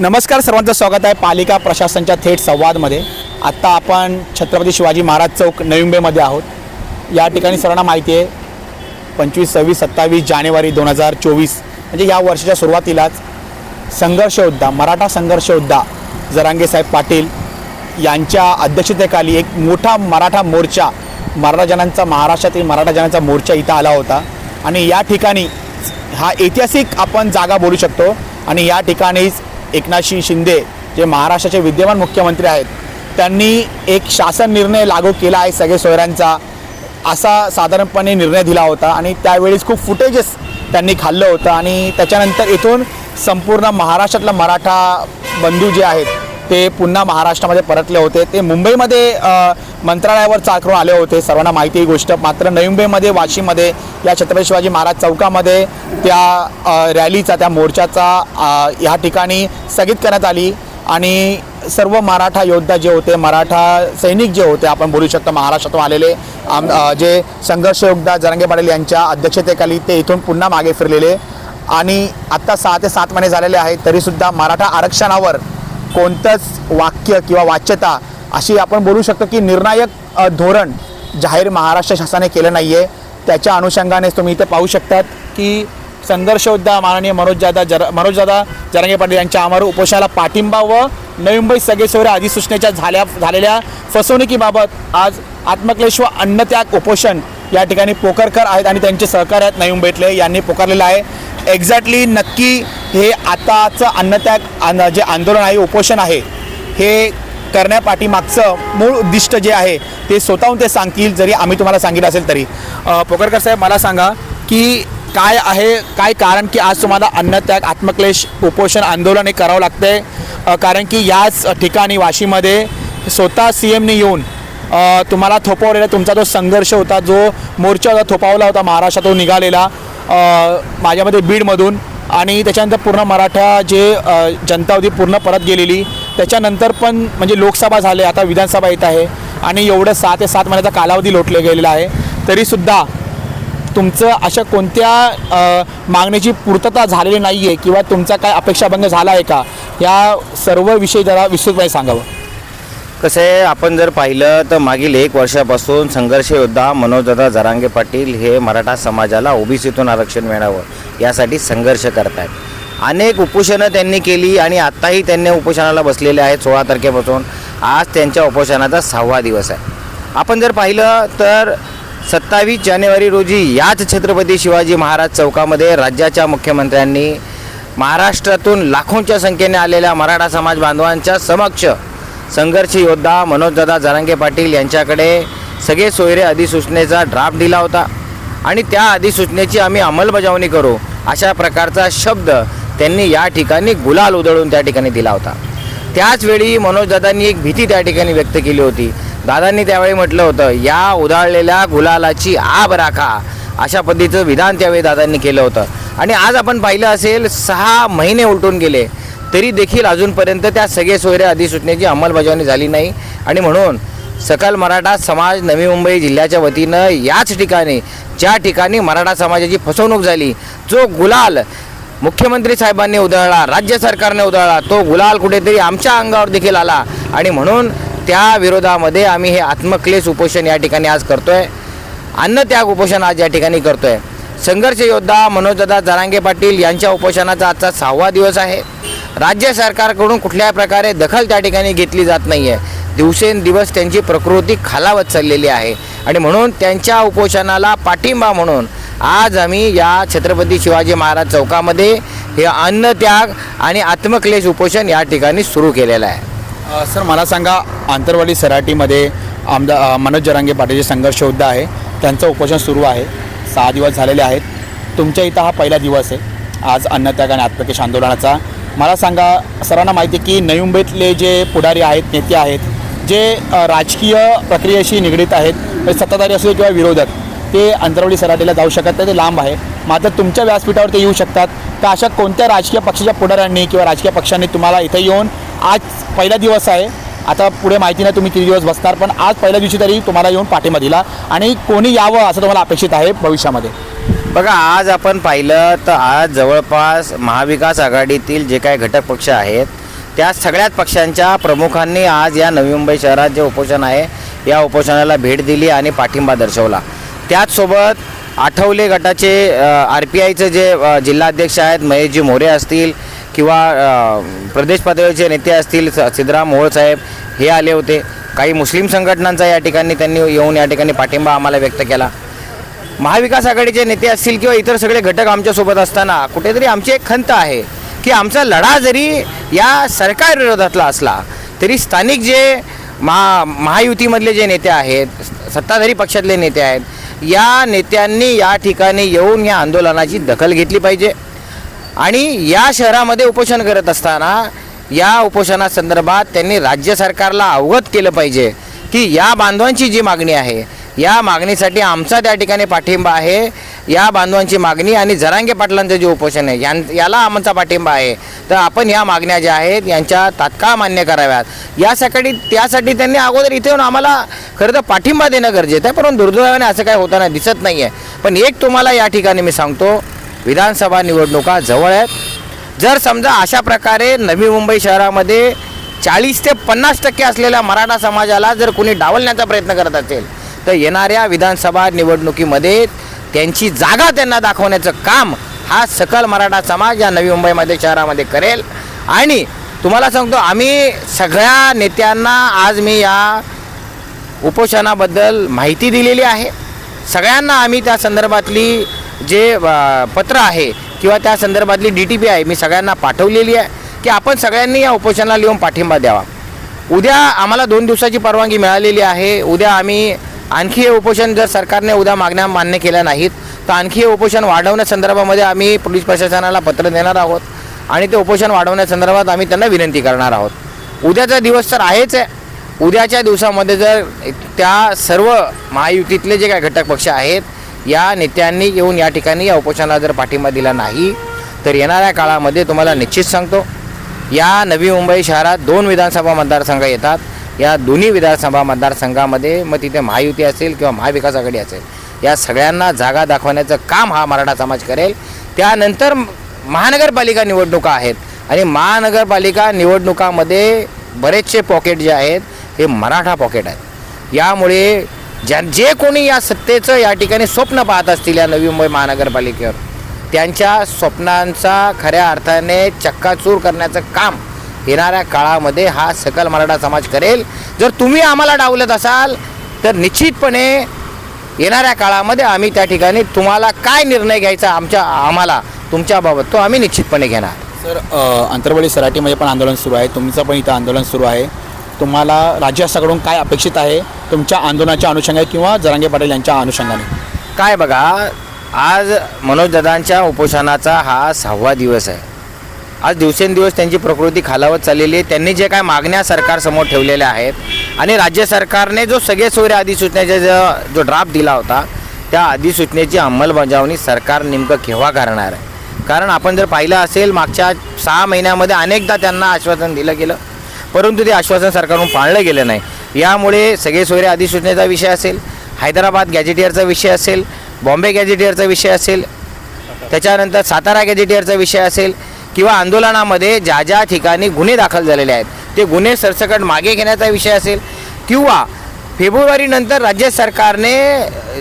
नमस्कार सर्वांचं स्वागत आहे पालिका प्रशासनच्या थेट संवादमध्ये. आत्ता आपण छत्रपती शिवाजी महाराज चौक नवी मुंबईमध्ये आहोत. या ठिकाणी सर्वांना माहिती आहे पंचवीस सव्वीस सत्तावीस जानेवारी दोन हजार चोवीस म्हणजे या वर्षाच्या सुरुवातीलाच संघर्ष योद्धा मराठा संघर्ष योद्धा जरांगेसाहेब पाटील यांच्या अध्यक्षतेखाली एक मोठा मराठा मोर्चा मराठा जनांचा महाराष्ट्रातील मराठा जनांचा मोर्चा इथं आला होता. आणि या ठिकाणी हा ऐतिहासिक आपण जागा बोलू शकतो. आणि या ठिकाणीच एकनाथशी शिंदे जे महाराष्ट्राचे विद्यमान मुख्यमंत्री आहेत त्यांनी एक शासन निर्णय लागू केला आहे सगळे सोयऱ्यांचा. असा साधारणपणे निर्णय दिला होता आणि त्यावेळेस खूप फुटेजेस त्यांनी खाल्लं होतं आणि त्याच्यानंतर इथून संपूर्ण महाराष्ट्रातला मराठा बंधू जे आहेत ते पुन्हा महाराष्ट्रामध्ये परतले होते. ते मुंबईमध्ये मंत्रालयावर चाकरून आले होते. सर्वांना माहिती ही गोष्ट. मात्र नवी मुंबईमध्ये वाशीमध्ये या छत्रपती शिवाजी महाराज चौकामध्ये त्या रॅलीचा त्या मोर्चाचा ह्या या ठिकाणी स्थगित करण्यात आली. आणि सर्व मराठा योद्धा जे होते मराठा सैनिक जे होते आपण बोलू शकतो महाराष्ट्रातून आलेले आम जे संघर्ष योद्धा जरंगे पाटील यांच्या अध्यक्षतेखाली ते इथून पुन्हा मागे फिरलेले. आणि आत्ता सहा ते सात महिने झालेले आहेत तरीसुद्धा मराठा आरक्षणावर कोणतंच वाक्य किंवा वाच्यता अशी आपण बोलू शकतो की निर्णायक धोरण जाहीर महाराष्ट्र शासनाने केलं नाही आहे त्याच्या अनुषंगानेच तुम्ही इथे पाहू शकतात की संघर्षयोद्धा माननीय मनोजदादा जर मनोजदादा जरांगे पाटील यांच्या अमर उपोषणाला पाठिंबा व नवी मुंबई सगळे अधिसूचनेच्या झाल्या झालेल्या फसवणुकीबाबत आज आत्मक्लेश व अन्नत्याग उपोषण या ठिकाणी पोकरकर आहेत आणि त्यांचे सहकार्य आहेत नवी मुंबईतले. यांनी पुकारलेलं आहे. एक्झॅक्टली नक्की हे आताचं अन्नत्याग आन- जे आंदोलन आहे उपोषण आहे हे करण्यापाठीमागचं मूळ उद्दिष्ट जे आहे ते स्वतःहून ते सांगतील जरी आम्ही तुम्हाला सांगितलं असेल तरी. पोकरकर साहेब मला सांगा की काय आहे काय कारण की आज तुम्हाला अन्नत्याग आत्मक्लेश उपोषण आंदोलन हे करावं लागतंय? कारण की याच ठिकाणी वाशीमध्ये स्वतः सी एमने येऊन तुम्हाला थोपवलेला तुमचा जो संघर्ष होता जो मोर्चा होता थोपावला होता महाराष्ट्रातून निघालेला माझ्यामध्ये बीडमधून आणि त्याच्यानंतर पूर्ण मराठा जे जनता होती पूर्ण परत गेलेली. त्याच्यानंतर पण म्हणजे लोकसभा झाले आता विधानसभा येत आहे. आणि एवढं सहा ते सात महिन्याचा कालावधी लोटले गेलेला आहे. तरीसुद्धा तुमचं अशा कोणत्या मागणीची पूर्तता झालेली नाही आहे किंवा तुमचा काय अपेक्षाभंग झाला आहे का? या सर्व विषयी जरा विस्तृतपणे सांगावं. कसं आहे आपण जर पाहिलं तर मागील एक वर्षापासून संघर्ष योद्धा मनोजदादा जरांगे पाटील हे मराठा समाजाला ओबीसीतून आरक्षण मिळावं यासाठी संघर्ष करत आहेत अनेक उपोषणं त्यांनी केली आणि आत्ताही त्यांनी उपोषणाला बसलेले आहेत सोळा तारखेपासून. आज त्यांच्या उपोषणाचा सहावा दिवस आहे. आपण जर पाहिलं तर सत्तावीस जानेवारी रोजी याच छत्रपती शिवाजी महाराज चौकामध्ये राज्याच्या मुख्यमंत्र्यांनी महाराष्ट्रातून लाखोंच्या संख्येने आलेल्या मराठा समाज बांधवांच्या समक्ष संघर्ष योद्धा मनोजदादा जरांगे पाटील यांच्याकडे सगळे सोयरे अधिसूचनेचा ड्राफ्ट दिला होता. आणि त्या अधिसूचनेची आम्ही अंमलबजावणी करू अशा प्रकारचा शब्द त्यांनी या ठिकाणी गुलाल उधळून त्या ठिकाणी दिला होता. त्याचवेळी मनोजदादांनी एक भीती त्या ठिकाणी व्यक्त केली होती. दादांनी त्यावेळी म्हटलं होतं या उधाळलेल्या गुलालाची आब राखा. अशा पद्धतीचं विधान त्यावेळी दादांनी केलं होतं. आणि आज आपण पाहिलं असेल सहा महिने उलटून गेले. तरी देखील अजूनपर्यंत त्या सगळे सोयरे अधिसूचनेची अंमलबजावणी झाली नाही. आणि म्हणून सकल मराठा समाज नवी मुंबई जिल्ह्याच्या वतीनं याच ठिकाणी ज्या ठिकाणी मराठा समाजाची फसवणूक झाली जो गुलाल मुख्यमंत्री साहेबांनी उधळला राज्य सरकारने उधळला तो गुलाल कुठेतरी आमच्या अंगावर देखील आला. आणि म्हणून त्या विरोधामध्ये आम्ही हे आत्मक्लेश उपोषण या ठिकाणी आज करतोय. अन्नत्याग उपोषण आज या ठिकाणी करतोय. संघर्ष योद्धा मनोजदादा जरांगे पाटील यांच्या उपोषणाचा आजचा सहावा दिवस आहे. राज्य सरकारकडून कुठल्याही प्रकारे दखल त्या ठिकाणी घेतली जात नाही आहे दिवसेंदिवस त्यांची प्रकृती खालावत चाललेली आहे. आणि म्हणून त्यांच्या उपोषणाला पाठिंबा म्हणून आज आम्ही या छत्रपती शिवाजी महाराज चौकामध्ये हे अन्नत्याग आणि आत्मक्लेश उपोषण या ठिकाणी सुरू केलेलं आहे. सर मला सांगा आंतरवाली सराटीमध्ये आमदार मनोज जरांगे पाटीलचे संघर्ष योद्धा आहे. त्यांचं उपोषण सुरू आहे. सहा दिवस झालेले आहेत. तुमच्या इथं हा पहिला दिवस आहे. आज अन्नत्याग आणि आत्मकेश आंदोलनाचा मला सांगा सर्वांना माहिती आहे की नवी मुंबईतले जे पुढारी आहेत नेते आहेत जे राजकीय प्रक्रियेशी निगडीत आहेत म्हणजे सत्ताधारी असू दे किंवा विरोधक ते अंतरवली सराटीला जाऊ शकत नाही ते लांब आहे. मात्र तुमच्या व्यासपीठावर ते येऊ शकतात. तर अशा कोणत्या राजकीय पक्षाच्या पुढाऱ्यांनी किंवा राजकीय पक्षांनी तुम्हाला इथे येऊन आज पहिला दिवस आहे? आता पुढे माहिती नाही तुम्ही किती दिवस बसणार पण आज पहिल्या दिवशी तरी तुम्हाला येऊन पाठिंबा दिला आणि कोणी यावं असं तुम्हाला अपेक्षित आहे भविष्यामध्ये? बघा आज आपण पाहिलं तर आज जवळपास महाविकास आघाडीतील जे काही घटक पक्ष आहेत त्या सगळ्याच पक्षांच्या प्रमुखांनी आज या नवी मुंबई शहरात जे उपोषण आहे या उपोषणाला भेट दिली आणि पाठिंबा दर्शवला. त्याचसोबत आठवले गटाचे आर पी आयचे जे जिल्हाध्यक्ष आहेत महेशजी मोरे असतील किंवा प्रदेश पातळीचे नेते असतील सिद्धराम मोहोळ साहेब हे आले होते. काही मुस्लिम संघटनांचा या ठिकाणी त्यांनी येऊन या ठिकाणी पाठिंबा आम्हाला व्यक्त केला. महाविकास आघाडीचे नेते असतील किंवा इतर सगळे घटक आमच्यासोबत असताना कुठेतरी आमची एक खंत आहे की आमचा लढा जरी या सरकार विरोधातला असला तरी स्थानिक जे महा महायुतीमधले जे नेते आहेत सत्ताधारी पक्षातले नेते आहेत या नेत्यांनी या ठिकाणी येऊन या आंदोलनाची दखल घेतली पाहिजे. आणि या शहरामध्ये उपोषण करत असताना या उपोषणासंदर्भात त्यांनी राज्य सरकारला अवगत केलं पाहिजे की या बांधवांची जी मागणी आहे या मागणीसाठी आमचा त्या ठिकाणी पाठिंबा आहे. या बांधवांची मागणी आणि जरांगे पाटलांचं जे उपोषण आहे यां याला आमचा पाठिंबा आहे. तर आपण या मागण्या ज्या आहेत यांच्या तात्काळ मान्य कराव्यात. यासाठी त्यासाठी त्यांनी अगोदर इथे येऊन आम्हाला खरं तर पाठिंबा देणं गरजेचं आहे परंतु दुर्दैवाने असं काय होताना दिसत नाही आहे पण एक तुम्हाला या ठिकाणी मी सांगतो विधानसभा निवडणुका जवळ आहेत. जर समजा अशा प्रकारे नवी मुंबई शहरामध्ये चाळीस ते पन्नास टक्के असलेल्या मराठा समाजाला जर कोणी डावलण्याचा प्रयत्न करत असेल तर येणाऱ्या विधानसभा निवडणुकीमध्ये त्यांची जागा त्यांना दाखवण्याचं काम हा सकल मराठा समाज या नवी मुंबईमध्ये शहरामध्ये करेल. आणि तुम्हाला सांगतो आम्ही सगळ्या नेत्यांना आज मी या उपोषणाबद्दल माहिती दिलेली आहे. सगळ्यांना आम्ही त्या संदर्भातली जे पत्र आहे किंवा त्या संदर्भातली डी टी पी आहे मी सगळ्यांना पाठवलेली आहे की आपण सगळ्यांनी या उपोषणाला लिहून पाठिंबा द्यावा. उद्या आम्हाला दोन दिवसाची परवानगी मिळालेली आहे. उद्या आम्ही आणखी हे उपोषण जर सरकारने उद्या मागण्या मान्य केल्या नाहीत तर आणखी हे उपोषण वाढवण्यासंदर्भामध्ये आम्ही पोलीस प्रशासनाला पत्र देणार आहोत आणि ते उपोषण वाढवण्यासंदर्भात आम्ही त्यांना विनंती करणार आहोत. उद्याचा दिवस तर आहेच आहे. उद्याच्या दिवसामध्ये जर त्या सर्व महायुतीतले जे काही घटक पक्ष आहेत या नेत्यांनी येऊन या ठिकाणी या उपोषणाला जर पाठिंबा दिला नाही तर येणाऱ्या काळामध्ये तुम्हाला निश्चित सांगतो या नवी मुंबई शहरात दोन विधानसभा मतदारसंघ येतात. या दोन्ही विधानसभा मतदारसंघामध्ये मग तिथे महायुती असेल किंवा महाविकास आघाडी असेल या सगळ्यांना जागा दाखवण्याचं काम हा मराठा समाज करेल. त्यानंतर महानगरपालिका निवडणुका आहेत आणि महानगरपालिका निवडणुकामध्ये बरेचसे पॉकेट जे आहेत हे मराठा पॉकेट आहेत. यामुळे ज्या जे कोणी या सत्तेचं या ठिकाणी स्वप्न पाहत असतील या नवी मुंबई महानगरपालिकेवर त्यांच्या स्वप्नांचा खऱ्या अर्थाने चक्काचूर करण्याचं काम येणाऱ्या काळामध्ये हा सकल मराठा समाज करेल. जर तुम्ही आम्हाला डावलत असाल तर निश्चितपणे येणाऱ्या काळामध्ये आम्ही त्या ठिकाणी तुम्हाला काय निर्णय घ्यायचा आमच्या आम्हाला तुमच्याबाबत तो आम्ही निश्चितपणे घेणार. सर अ, अंतरवली सराटीमध्ये पण आंदोलन सुरू आहे. तुमचं पण इथं आंदोलन सुरू आहे. तुम्हाला राज्य शासनाकडून काय अपेक्षित आहे? तुमच्या आंदोलनाच्या अनुषंगाने किंवा जरांगे पाटील यांच्या अनुषंगाने? काय बघा आज मनोज दादांच्या उपोषणाचा हा सहावा दिवस आहे. आज दिवसेंदिवस त्यांची प्रकृती खालावत चाललेली आहे. त्यांनी जे काय मागण्या सरकारसमोर ठेवलेल्या आहेत आणि राज्य सरकारने जो सगळे सोयरे अधिसूचनेचा जो जो ड्राफ्ट दिला होता त्या अधिसूचनेची अंमलबजावणी सरकार नेमकं केव्हा करणार आहे? कारण आपण जर पाहिलं असेल मागच्या सहा महिन्यामध्ये अनेकदा त्यांना आश्वासन दिलं गेलं परंतु ते आश्वासन सरकारकडून पाळलं गेलं नाही. यामुळे सगळे सोयरे अधिसूचनेचा विषय असेल हैदराबाद गॅजेटियरचा विषय असेल बॉम्बे गॅजेटियरचा विषय असेल त्याच्यानंतर सातारा गॅजेटियरचा विषय असेल किंवा आंदोलनामध्ये ज्या ज्या ठिकाणी गुन्हे दाखल झालेले आहेत ते गुन्हे सरसकट मागे घेण्याचा विषय असेल किंवा फेब्रुवारीनंतर राज्य सरकारने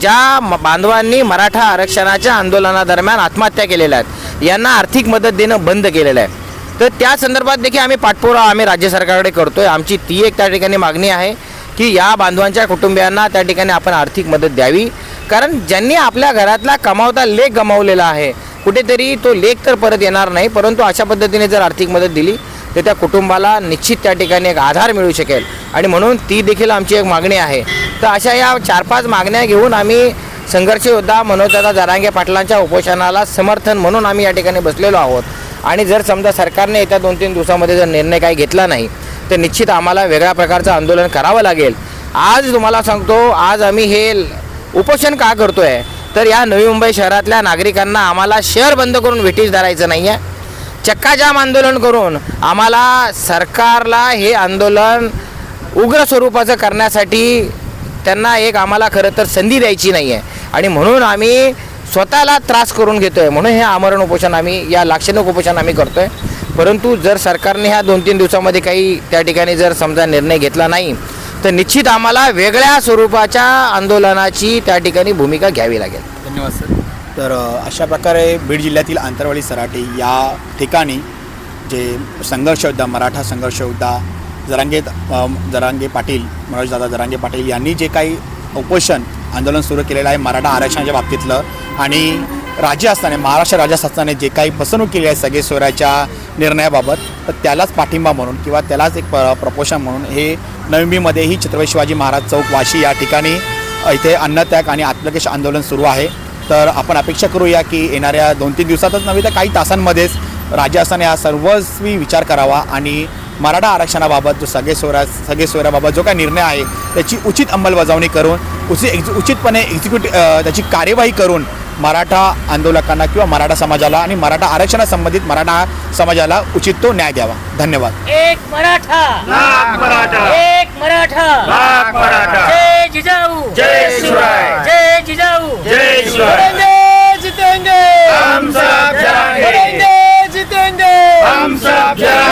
ज्या बांधवांनी मराठा आरक्षणाच्या आंदोलनादरम्यान आत्महत्या केलेल्या आहेत यांना आर्थिक मदत देणं बंद केलेलं आहे. तर त्या संदर्भात देखील आम्ही पाठपुरावा आम्ही राज्य सरकारकडे करतोय. आमची ती एक त्या ठिकाणी मागणी आहे की या बांधवांच्या कुटुंबियांना त्या ठिकाणी आपण आर्थिक मदत द्यावी. कारण ज्यांनी आपल्या घरातला कमावता लेख गमावलेला आहे कुठेतरी तो लेख तर परत येणार नाही परंतु अशा पद्धतीने जर आर्थिक मदत दिली तर त्या कुटुंबाला निश्चित त्या ठिकाणी एक आधार मिळू शकेल. आणि म्हणून ती देखील आमची एक मागणी आहे. तर अशा या चार पाच मागण्या घेऊन आम्ही संघर्ष योद्धा मनोजदादा जरांगे पाटलांच्या उपोषणाला समर्थन म्हणून आम्ही या ठिकाणी बसलेलो आहोत. आणि जर समजा सरकारने येत्या दोन तीन दिवसामध्ये जर निर्णय काही घेतला नाही तर निश्चित आम्हाला वेगळ्या प्रकारचं आंदोलन करावं लागेल. आज तुम्हाला सांगतो आज आम्ही हे उपोषण का करतो आहे तर या नवी मुंबई शहरातल्या नागरिकांना आम्हाला शहर बंद करून ब्रिटिश धरायचं नाही आहे चक्काजाम आंदोलन करून आम्हाला सरकारला हे आंदोलन उग्र स्वरूपाचं करण्यासाठी त्यांना एक आम्हाला खरं तर संधी द्यायची नाही आहे आणि म्हणून आम्ही स्वतःला त्रास करून घेतो आहे म्हणून हे आमरण उपोषण आम्ही या लाक्षणिक उपोषण आम्ही करतो आहे परंतु जर सरकारने ह्या दोन तीन दिवसामध्ये काही त्या ठिकाणी जर समजा निर्णय घेतला नाही तर निश्चित आम्हाला वेगळ्या स्वरूपाच्या आंदोलनाची त्या ठिकाणी भूमिका घ्यावी लागेल. धन्यवाद सर. तर अशा प्रकारे बीड जिल्ह्यातील आंतरवाडी सराटी या ठिकाणी जे संघर्ष योद्धा मराठा संघर्ष योद्धा जरांगे जरांगे पाटील मनोजदादा जरांगे पाटील यांनी जे काही उपोषण आंदोलन सुरू केलेलं आहे मराठा आरक्षणाच्या बाबतीतलं आणि राज्य असताना महाराष्ट्र राज्य असताना जे काही फसवणूक केली आहे सगळे स्वराच्या निर्णयाबाबत तर त्यालाच पाठिंबा म्हणून किंवा त्यालाच एक प प्रपोशन म्हणून हे नवमीमध्येही छत्रपती शिवाजी महाराज चौक वाशी या ठिकाणी इथे अन्नत्याग आणि आत्मकेश आंदोलन सुरू आहे. तर आपण अपेक्षा करूया की येणाऱ्या दोन तीन दिवसातच नव्हे तर काही तासांमध्येच राज्य असताना हा सर्वस्वी विचार करावा आणि मराठा आरक्षणाबाबत जो सगळे सोयरा सगळे सोयऱ्याबाबत जो काही निर्णय आहे त्याची उचित अंमलबजावणी करून उचित एक्झ उचितपणे एक्झिक्युटिव्ह त्याची कार्यवाही करून मराठा आंदोलकांना किंवा मराठा समाजाला आणि मराठा आरक्षणासंबंधित मराठा समाजाला उचित तो न्याय द्यावा. धन्यवाद. एक मराठा. मराठा. एक मराठा. मराठा. जय जिजाऊ. जय शिवराय. जय जिजाऊ. जय शिवराय. जितेंगे. हम सब जितेंगे. हम सब